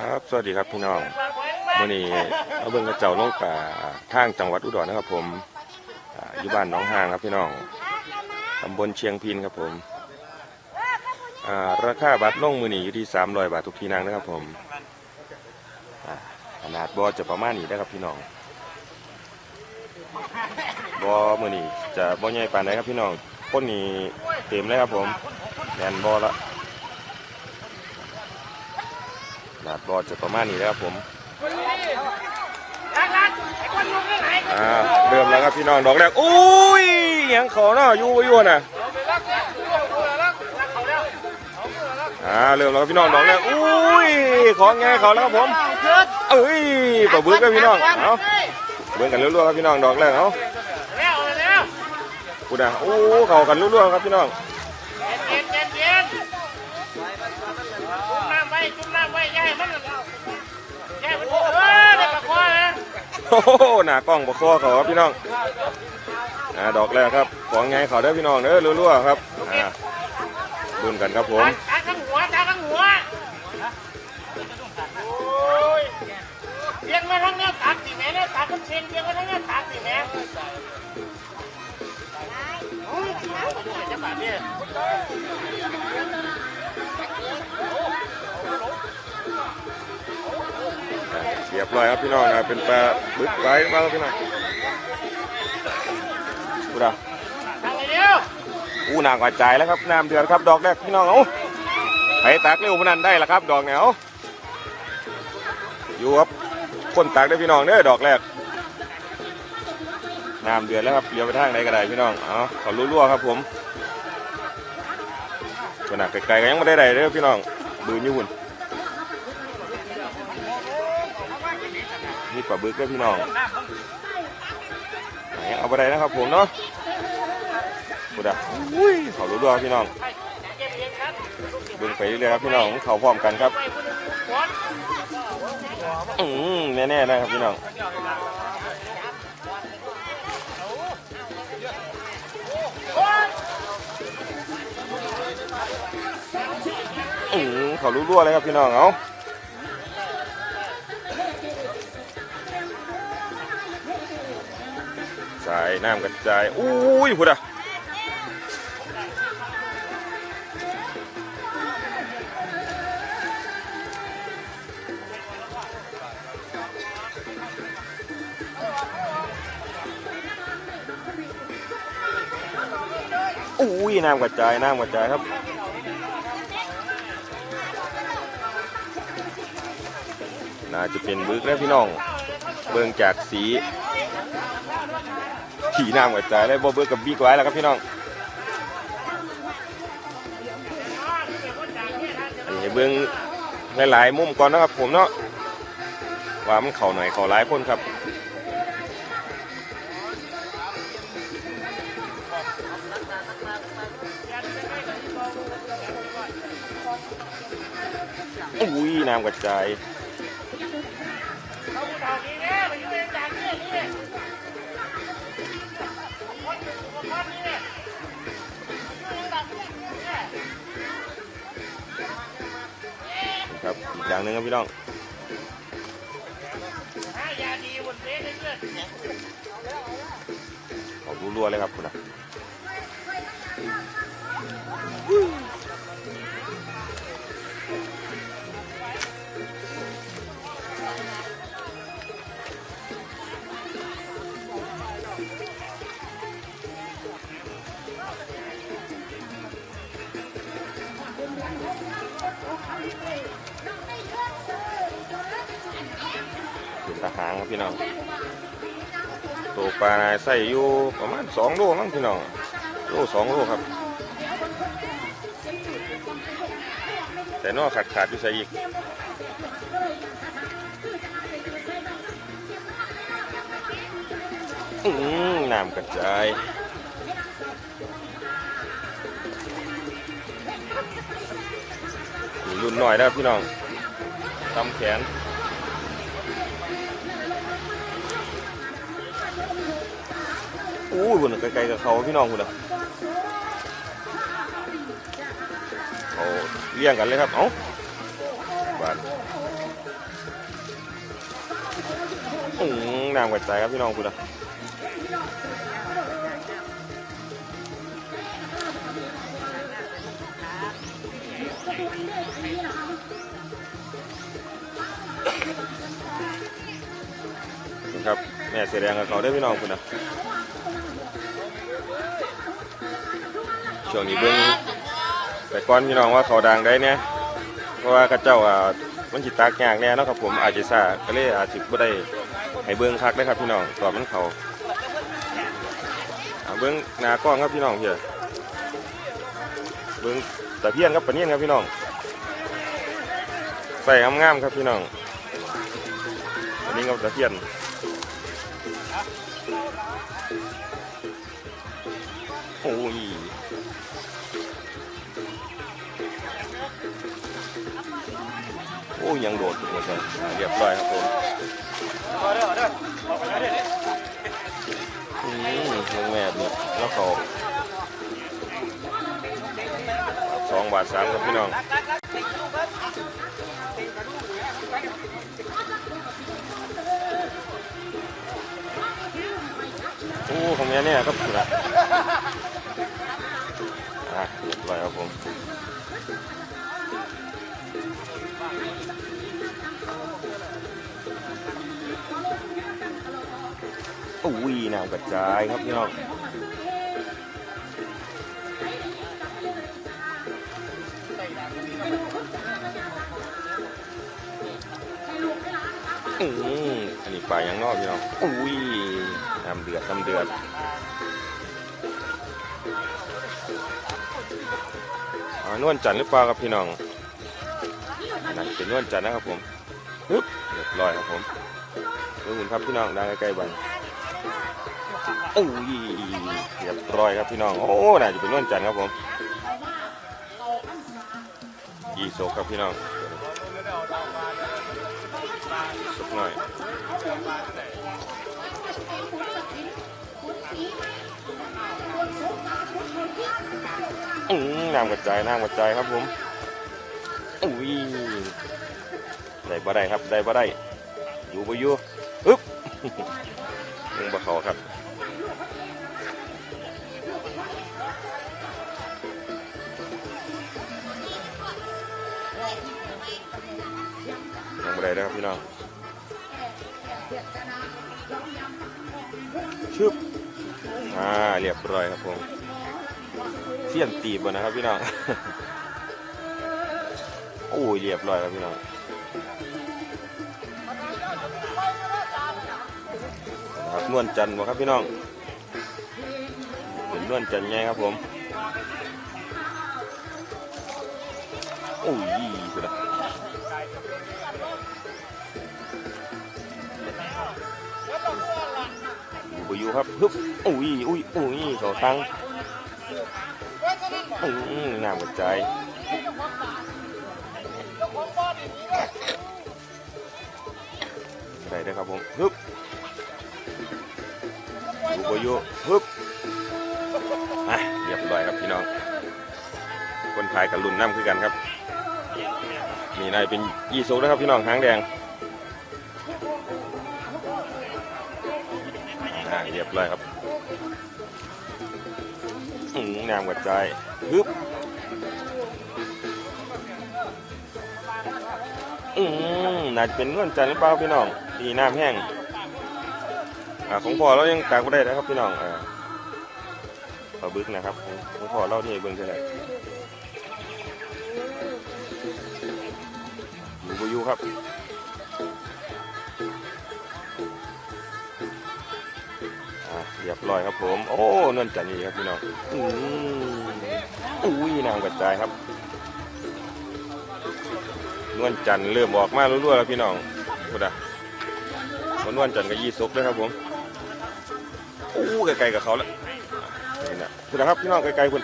ครับ สวัสดีครับพี่น้องมื่อนี้เอาเบิ่งกระเจ้าลงป่าทางจังหวัดอุดรนะครับผมอยู่บ้านหนองหางครับพี่น้องตำบลเชียงพินครับผมราคาบัตรลงมือหนีอยู่ที่300บาททุกทีนั่งนะครับผมขนาดบอจะประมาณนี้นะครับพี่น้องบอมือหนีจะบอใหญ่ปานไหนครับพี่น้องคนนี้เต็มเลยครับผมแน่นบอละ ข นาดบอจะประมาณนี้แล้วครับผมอ่าเริ่มแล้วครับพี่น้องดอกแรกอุ้ยหยังขอเนาะอยู่ยู่น่ะอ่าเริ่มแล้วครับพี่น้องดอกแรกอุ้ยของไงเขาแล้วครับผมเอ้ยปะบึ้กครับพี่น้องเอาเบิ่งกันรัวๆครับพี่น้องดอกแรกเอาพูดนะโอ้เขากันรัวๆครับพี่น้อง โอ้โหหน้ากล้องบกคอเขาครับพี่น้องอ่าดอกแรกครับของไงเขาเด้อพี่น้องเด้อรั่วๆครับอ่าดุนกันครับผมตาข้างหัวตาข้างหัวโอ้ยเลี้ยงมาทั้งเนี้ยตักสิแม่เนี่ยตักกันเชงเลี้ยงมาทั้งเนี้ยตักสิแม่โอ้ยจะบาดเนี่ย รียบร้อยครับพี่น้องนะเป็นปลาบึกไว้มาครับพี่น้องดูดาทางไหนเดียวอู้นางกระจายแล้วครับน้ำเดือดครับดอกแรกพี่น้องเอาไปตักเร็วพนันได้ละครับ ดอกแนวอยู่ครับคนตักได้พี่น้องเด้อดอกแรกน้ำเดือดแล้วครับเลี้ยวไปทางไหนก็ได้พี่น้องเอาขอรั่วๆครับผมขนาดไกลๆก็ยังไม่ได้ใดเด้อพี่น้องบืนอยู่หุ่น บึกเด้อพี่น้องเอาไปได้นะครับผมเนาะพูดะอุ้ยขอรั่วๆพี่น้องเบิ่งไปเรื่อยๆครับพี่น้องเขาพร้อมกันครับอืมแน่ๆนะครับพี่น้องอืมเขารู้รั่วเลยครับพี่น้องเอา ใส่น้ำกระจายอุ้ยพุดอะอุ้ยน้ำกระจายน้ำกระจายครับน่าจะเป็นบึกแล้วพี่น้อง เบิ่งจากสี ขี่น้ำกระจายแล้วบ่เบิ่งกับบิ๊กไว้แล้วครับพี่น้องนี่เบิ่งหลายๆมุมก่อนนะครับผมเนาะว่ามันเข่าหน่อยเข่าหลายคนครับอุ้ยน้ำกระจาย อย่างหนึงครับพี่น้องยาดีบนเฟซเรื่อยขอรัวๆเลยครับคุณนะ เป็นทหารครับพี่น้องตัวปลาน่ะใส่อยู่ประมาณสองโลมั้งพี่น้องโลสองโลครับ แต่นอกขาดขาดอยู่ใส่อีกอืมน้ำกระจายรุ่นหน่อยแล้วพี่น้องทำแขน อู้ยคนะไกลๆกับเขาพี่น้องคนละเอาเลี้ยงกันเลยครับ เอ้าบานอืมน้ำกระจายครับพี่น้องคุณละครับแม่เสียแรงกับเขาได้พี่น้องคุณนะ ช่วงนี้เบิ้งแต่ก่อนพี่น้องว่าเขาดังได้เนี่ยเพราะว่ากระเจ้าอ่ามันจิตากยากแน่นะครับผมอาจจะซ่าก็เลยอาจจะบ่ได้ให้เบิ้งคักได้ครับพี่น้องตอนมันเขาเบิ้งหน้ากล้องครับพี่น้องเพียเบิ้งตะเพียนครับปะเนียนครับพี่น้อง ใส่งามๆครับพี่น้องอันนี้กับตะเพียนโอ้ย อ้ยังโดดอยู่หมดเลยเรียบร้อยครับผมอืมลงแม่เนี่ยแล้วเขาสองบาทสามครับพี่น้องโอ้ของแม่เนี่ยครับคุณอะอะเรียบร้อยครับผม อุ้ยน้ำกระจายครับพี่น้องอืมอันนี้ปลายังนอกพี่น้องอุ้ยน้ำเดือดน้ำเดือดอ่านวลจันทร์หรือเปล่าครับพี่น้องนั่นเป็นนวลจันทร์นะครับผมปึ๊บเรียบร้อยครับผมดูหุ่นครับพี่น้องดังใกล้ๆบัน โอ้ยเรียบร้อยครับพี่น้อง โอ้น่าจะเป็นนวลจันทร์ครับผมอีโซกครับพี่น้องสุกหน่อยอืมน้ำกระจายน้ำกระจายครับผมอุ้ยได้บ่ได้ครับได้บ่ได้อยู่บ่อยู่อึ๊บยังบ่เขาครับ นะครับพี่น้องชึบอ่าเรียบร้อยครับผมเสียนตีบนะครับพี่น้องโอ้ยเรียบร้อยครับพี่น้องนะครับนวลจันทร์บ่ครับพี่น้องเป็นนวลจันทร์ไงครับผม อยู่บ่อยู่ครับฮึบโอ้ยอุ้ยโอ้ยเขาตั้งอืมน้ำกระจายได้ได้ครับผมฮึบอยู่บ่อยู่ฮึบอะเรียบร้อยครับพี่น้อง คนไทยกับรุ่นน้ำคือกันครับนี่นายเป็นยี่สุนะครับพี่น้องหางแดง รียบร้อยครับอืมน้ำกระจฮึบอืมน่าจะเป็นนวลจันทร์หรือเปล่าพี่น้องดีน้ำแห้งอ่าของพ่อเรายังตากไม่ได้นะครับพี่น้องอ่าปลาบึกนะครับของพ่อเราที่เบิ่งเท่าไหร่อยู่บ่อยู่ครับ รียบร้อยครับผม โอ้นวลจันทร์นี่ครับพี่น้องอืมอุ้ยน้ำกระจายครับ นวลจันทร์เริ่มออกมารั่วๆแล้วพี่น้องพูดอะนวลจันทร์กับยี่สกด้วยครับผมอู้ไกลๆกับเขาแล้วนี่นะคุณนะครับพี่น้องไกลๆคุณ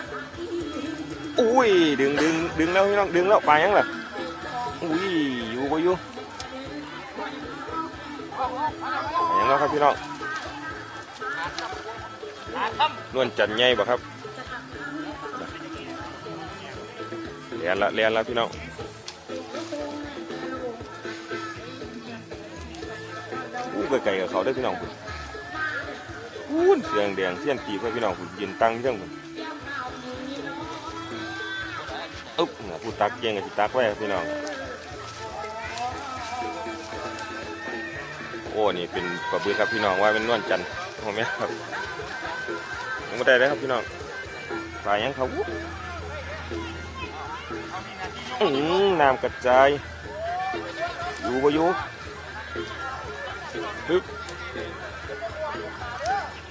อุ้ยดึงดึงดึงแล้วพี่น้องดึงแล้วไปยังล่ะอุ้ยอยู่ก็อยู่ยังแล้วครับพี่น้อง นวลจันทร์ใหญ่บ่ครับเลียนละเลียนละพี่น้องอู้ไกลกับเขาได้พี่น้องคุณพูนเสียงแดงเสียนตีเพื่อพี่น้องคุณยืนตั้งเรื่องคุณอึ๊บนะผู้ตักเกียงกับที่ตักไว้พี่น้องโอ้นี่เป็นปลาบึกครับพี่น้องว่าเป็นนวลจันทร์โอ้แม่ครับ ยังไม่ได้เลยครับพี่น้องปลายังเขาอื้อหือน้ำกระจาย อยู่บ่อยู่ฮึบ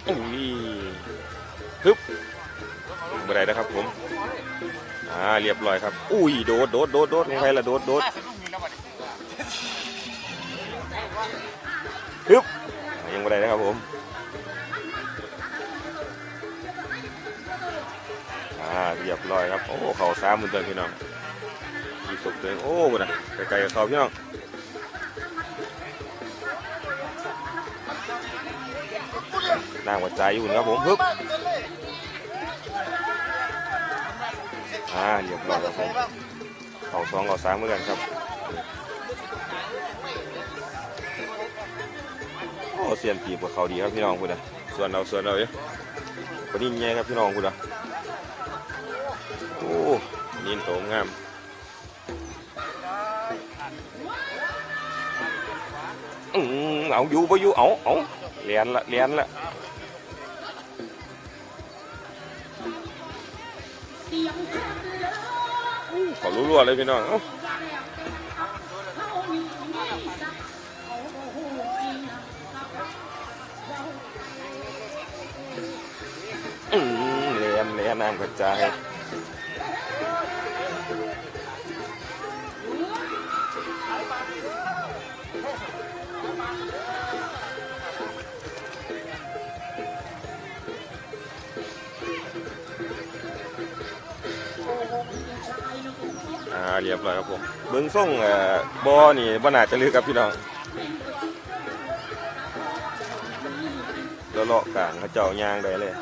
อุ้ยฮึบบ่ได้นะครับผม อ่า เรียบร้อยครับ อุ้ย โดด โดด โดด โดดใครละโดด โดดฮึบยังไม่ได้นะครับผม อ่าเรียบร้อยครับ โอ้เขาสามหมื่นตัวพี่น้องมีสุกตัวเองโอ้บุญนะไกลๆกับเขาพี่น้องน้ำกระจายอยู่นะครับผมฮึบอ่าเรียบร้อยครับผมเขาสองเขาสามเหมือนกันครับโอ้เสียนปีกว่าเขาดีครับพี่น้องคุณนะส่วนเราส่วนเราเอ้ยคนนี้แย่ครับพี่น้องคุณนะ โอ้นี่โตงามอืมเอาอยู่ปอยู่เอาเอาเลียนละเลียนละอู้เขารัวเลยพี่น้องเอ้าอืมเลียนเลียนน้ำกระจาย เรียบร้อยครับผม เบิ้งส่งเอ่อบ่อนี่บ่น่าจะลึกครับพี่น้องแล้วเลาะกลางเขาเจ้ายางได้เลย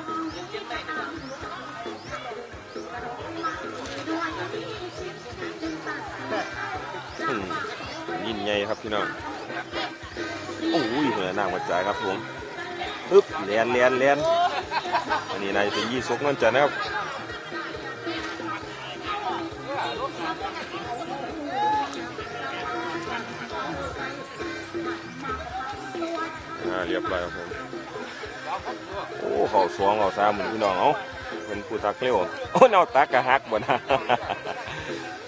ยินใหญ่ครับพี่น้องโอ้ยเหนือน้ำกระจายครับผมปึ๊บเลียนเลียนเลียนอันนี้นายเป็นยี่สกนั่นจะนะครับ รียบร้อยครับผมโอ้เขาสวงเขาสามหมือนพี่น้องเอาเป็นผู้ตักเร็วโอ้เนาตักกระฮักบ่นะ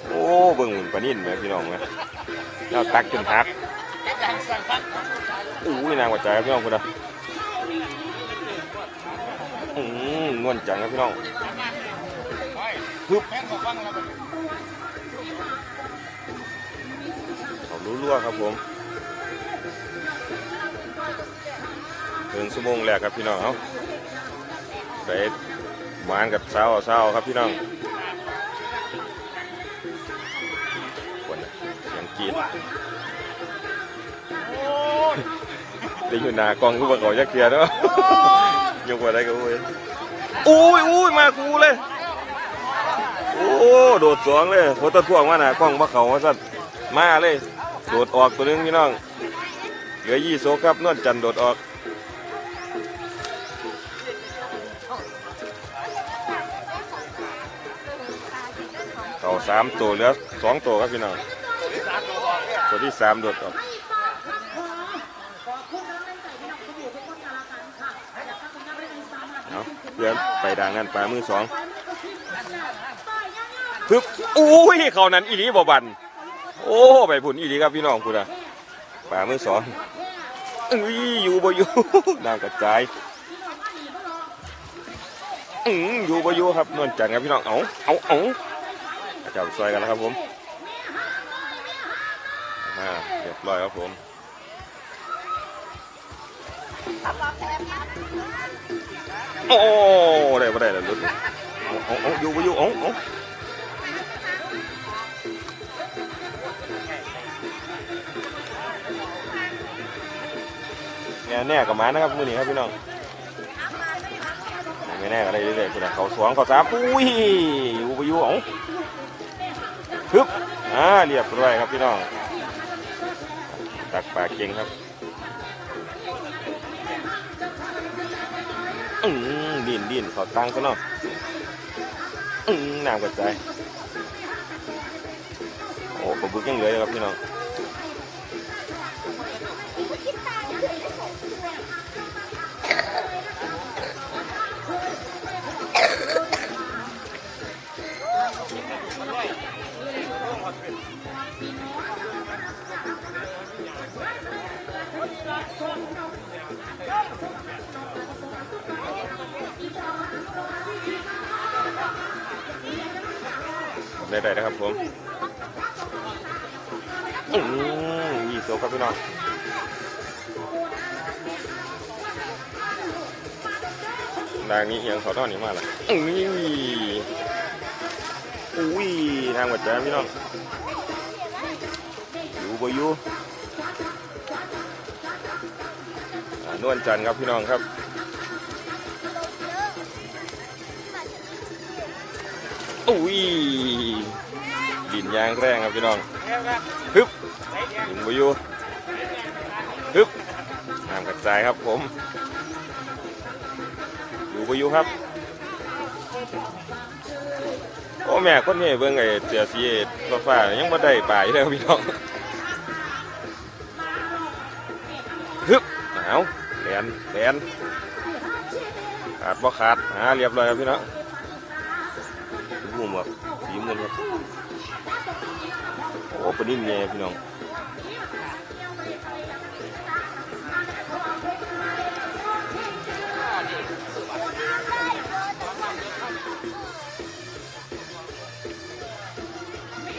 โอ้เบิ่งปลานิ่นไหมพี่น้องไหมแล้วตักจนหักอู้ยนางกว่าใจครับพี่น้องคุณนะอืมนวลจังครับพี่น้องฮึบเขารู้รั่วครับผม ถึงชั่วโมงแรกครับพี่น้องเอ้าได้หวานกับเช้าเช้าครับพี่น้องคนน่ะเสียงกรีดได้อยู่หนากล้องกูบอกเขาจะเคลียร์เนาะยกว่าได้ก็เว้ยอุ้ยอุ้ยมากูเลย โอ้โดดสองเลยโคตรท่วงมาหนากล้องมาเขาว่าสั่นมาเลย โดดออกตัวหนึงพี่น้อง เหลือยี่โซครับนวลจันทร์โดดออก สามตัวเหลือสองตัวครับพี่น้องตัวที่สามโดดออกเอาเพื่อนไปด่างนั่นปลามือสองพึบอุ้ยเขานั้นอีหลีบ่บันโอ้ไปผุนอีหลีครับพี่น้องคุณอะปลามือสองอุ้ยอยู่บ่อยู่น้ำกระจายอืออยู่บ่อยู่ครับนวลจันทร์ครับพี่น้องเอาเอาเอา จับซอยกันแล้วครับผมอ่าเรียบร้อยครับผมโอ้ได้ปะได้แล้วลุดเอาเอาเอยู่ไปอยู่เอาเอาแน่แน่กับมานะครับมือนี้ครับพี่น้องไม่แน่ก็ได้เรื่อยๆคุณนะเขาสวงเขาสามอุ้ยอยู่ไปอยู่เอาฮึบ อ่าเรียบร้อยครับพี่น้อง ตักปากเก่งครับอืมดินดินขอตังค์ซะหน่อยอืมน้ำกระจายโอ้ปลบุกยังเหลือยครับพี่น้อง ได้ได้นะครับผมอืมยี่สิบครับพี่น้องดางนี้เอียงเขาเท่านี้มากเละอุ้ยอุ้ย ทางหัวใจพี่น้องอยู่บ่อยู่ นวลจันทร์ครับพี่น้องครับอุ้ยดินยางแรงครับพี่น้องฮึบดินบอยู่ฮึบน้ำกระจายครับผม อยู่บยูครับโอ้แม่คนนี้เบิ่งไอ้เสือสีฟ้าฟ้ายังบ่ได้ป่ายเลยพี่น้อง แหลนขาดบ่ขาดหาเรียบร้อยครับพี่น้องมุมแบบสีมุมครับโอ้ปนิ่มแย่พี่น้อง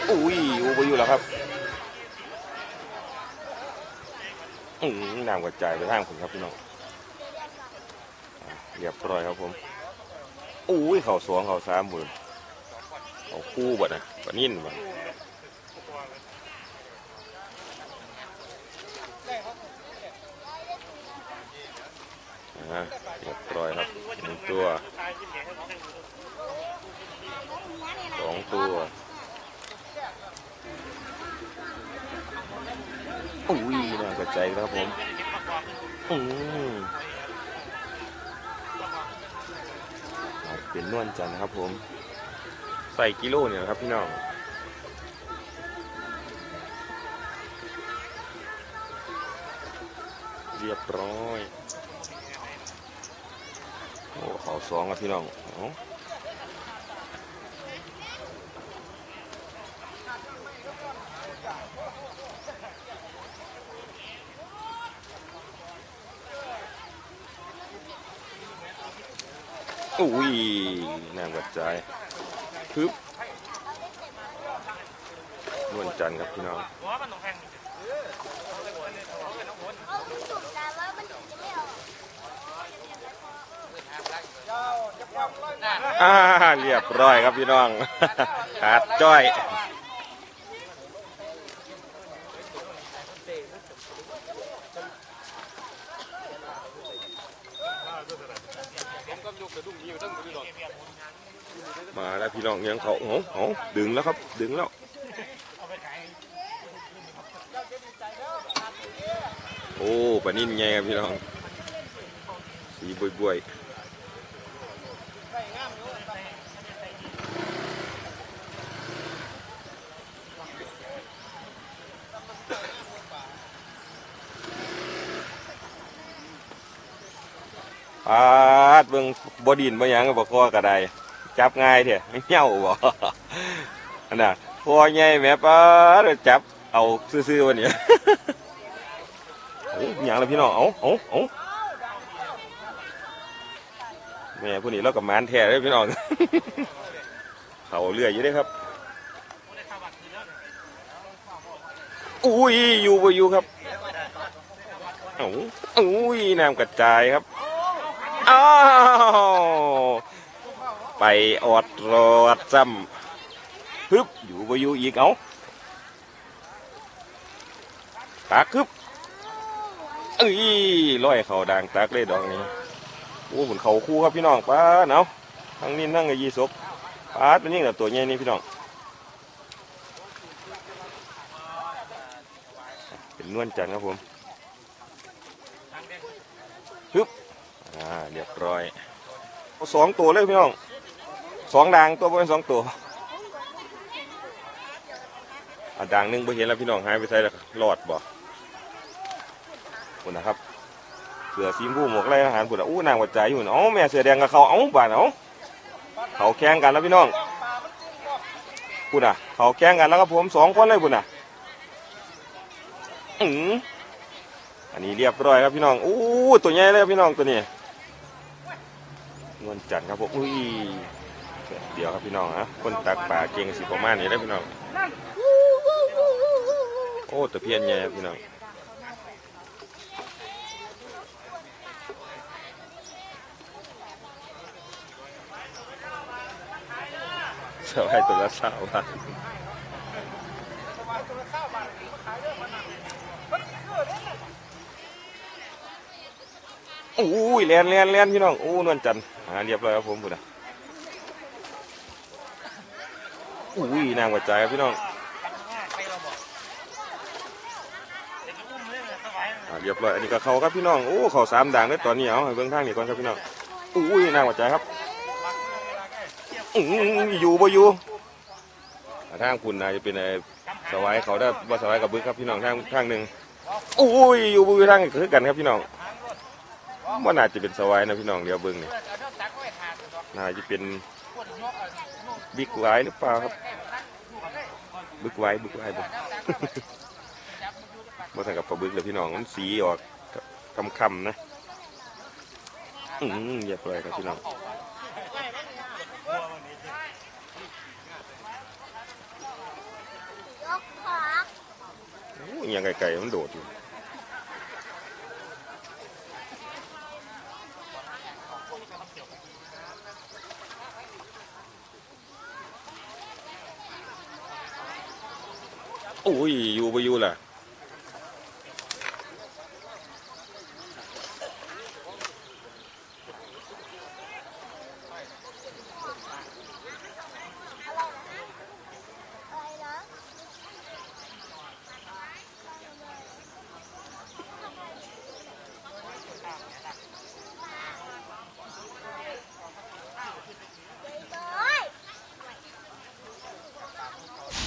อุ้ยอูไปอยู่แล้วครับอืมน้ำกระจายไปทางผมครับพี่น้อง รียบร้อยครับผมอุ้ยเข่าสองเข่าสามหมื่นเอาคู่บ่นะปลานิ่นบ่อ่าเรียบร้อยครับหนึ่งตัวสองตัวอุ้ยน่ากระจายครับผมอืม เป็นนวลจันทร์ครับ ผมใส่กิโลเนี่ยนะครับพี่น้องเรียบร้อย โอ้เขาสองครับพี่น้อง อาอุ้ยน่าประจายปึ๊บนวลจันทร์ครับพี่น้องอ่าเรียบร้อยครับพี่น้องขาดจ้อย มาแล้วพี่น้อง ยังเขาโอ้โหดึงแล้วครับ ดึงแล้วโอ้ปลานิ่นไงครับพี่น้อง สีบวยบวยปาดเบิ่งบดินบ่ยังก็บ่คอกระได จับง่ายเถอะไม่เหี่ยวบ่อันน่ะคอใหญ่แม่ป้าจับเอาซื่อๆวันนี้โอ้ยหยังแล้วพี่น้องเอาเอาเอาแม่ผู้นี้เรากับมานแท้เลยพี่น้องเขาเรื่อยอยู่ด้ครับอุ้ยอยู่บ่อยู่ครับเอ้าอุ้ยน้ำกระจายครับอ้าว ไปออดรอดซ้ำฮึบอยู่บ่อยู่อีกเอาตากฮึบเอ้ยร้อยเขาดังตักเลยดอกนี้โอ้หุ่นเขาคู่ครับพี่น้องป้าเนาะทั้งนี้นั่งกับยีสกป้าดเป็นยิ่งแบบตัวใหญ่นี่พี่น้องเป็นนวลจันทร์ครับผมฮึบอ่าเรียบร้อยสองตัวเลยพี่น้อง สองด่างตัวเป็นสองตัวอะด่างหนึงไปเห็นแล้วพี่น้องหายไปใส่แล้วรอดบ่คุณนะครับเสือซีมผู้หมวกไรอาหารปุ่นอู้นางวัดใจอยู่น่ะเอ้าแม่เสือแดงกับเขาเอ้าบานเอ้าเขาแข่งกันแล้วพี่น้องปุ่นอะ เขาแข่งกันแล้วก็ผมสองคนเลยปุ่นอะอืออันนี้เรียบร้อยครับพี่น้องอู้ตัวใหญ่เลยครับพี่น้องตัวนี้นวลจันทร์ครับผมอุ้ย เดี๋ยวครับพี่น้องฮะคนตักป่าเก่งสิประมาณนี้ได้อพี่น้องโอ้ตะเพียนใหญ่พี่น้องสบายตัวละสาวบาทอุ้ยแลนแลนแลนพี่น้องอู้นวลจันทร์อ่าเรียบร้อยครับผมพุ่นนะ อุ้ยนางกระจครับพี่น้องอ่าเรียบร้อยอันนี้ก็เขาครับพี่น้องโอ้เขาสามด่างเลยตอนนี้เอาให้เบื้องทางนี่ก่อนครับพี่น้องอุ้ยน่าหัวใจครับอื้ออยู่บ่อยู่อ่าทางคุณนะจะเป็นไอ้สวายเขาได้ว่สวายกับบึกครับพี่น้องทางทางหนึ่งอุ้ยอยู่บ่อยู่ทางคือกันครับพี่น้องว่าน่าจะเป็นสวายนะพี่น้องเดี๋ยวเบิ้องนี่น่าจะเป็น บิ๊กไวหรือเปล่าครับบึกไวบึกไวบ่บ่ใส่กับปลาบึกเลยพี่น้องมันสีออกคำคำๆนะอืมอย่าปล่อยครับพี่น้องยกขาโอ้ยยังไก่ๆมันโดดอยู่ โอ้ยอยู่ไปอยู่ล่ะอะ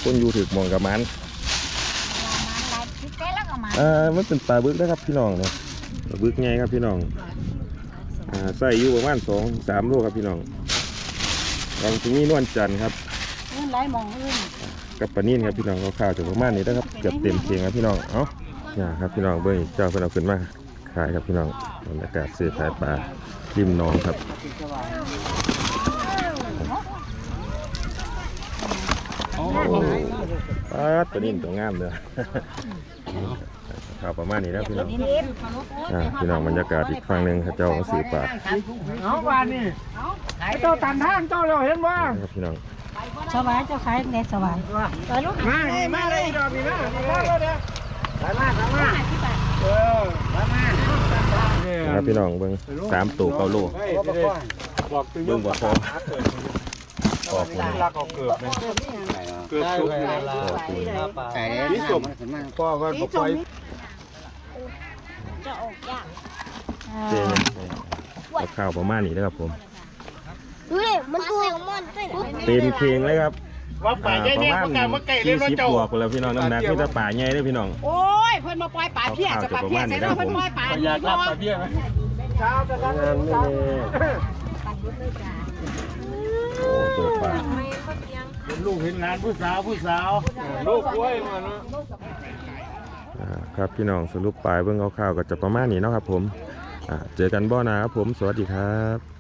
คนอยู่ถึกมองกับมัน พี่เต้แล้วก็มา อ่ามันเป็นปลาบึกนะครับพี่น้องเนาะปลาบึกไงครับพี่น้องอ่าใส่อยู่ประมาณสองสามโลครับพี่น้องลองที่นี่นวลจันทร์ครับเงินไรมองอื่นกับปลานิ่นครับพี่น้องข้าวๆจะประมาณนี้นะครับเกือบเต็มเคียงครับพี่น้องเอ้าเนี่ยครับพี่น้องเบิ้งเจ้าเพิ่นเอาขึ้นมาขายครับพี่น้องบรรยากาศซื้อขายปลาริมหนองครับโอ้ปลาปลานิ่นตัวงามเลย ข้าวประมาณนี้แล้วพี่น้องอ่าพี่น้องบรรยากาศอีกฝั่งหนึ่งครับเจ้ามาซื้อปลาเอาวานนี่ไอ้เจ้าตันทางเจ้าเราเห็นว่าครับพี่น้องสบายเจ้าขายในสวรรค์ไปลูกมาเลยมาเลยดอกนี่นะนี่นะเด้อไปมาไปมาเออไปมาครับพี่น้องเบิ้งสามตัวเกาโลบอกตึงเบิ้งบ่พอ ขอบคุณรักเอาเกือบเลยเกือบสุกเลยขอบคุณแต่นี่จบพ่อก็บอกไว้จะออกยากเจนกับข้าวประมาณนี้นะครับผมดูดิมันตัวมันเต็มเคียงเลยครับว่าป่าใหญ่เนี่ยประกาศว่าไก่สี่เล่นสิบเจ้าบวกแล้วพี่น้องน้ำหนักมีแต่ป่าใหญ่เลยพี่น้องโอ้ยเพิ่นมาปล่อยป่าเพี้ยจะป่าเพี้ยใส่เนาะเพิ่นปล่อยป่าอยากรับป่าเบี้ยไหมเช้าจะรับงานไม่แน่ โอ้ตัวป่าเห็นลูกเห็นหลานผู้สาวผู้สาวลูกกล้วยมาเนาะอ่าครับพี่น้องสรุปปลายเบื้องคร่าวๆก็จะประมาณนี้เนาะครับผมอ่าเจอกันบ่อนะครับผมสวัสดีครับ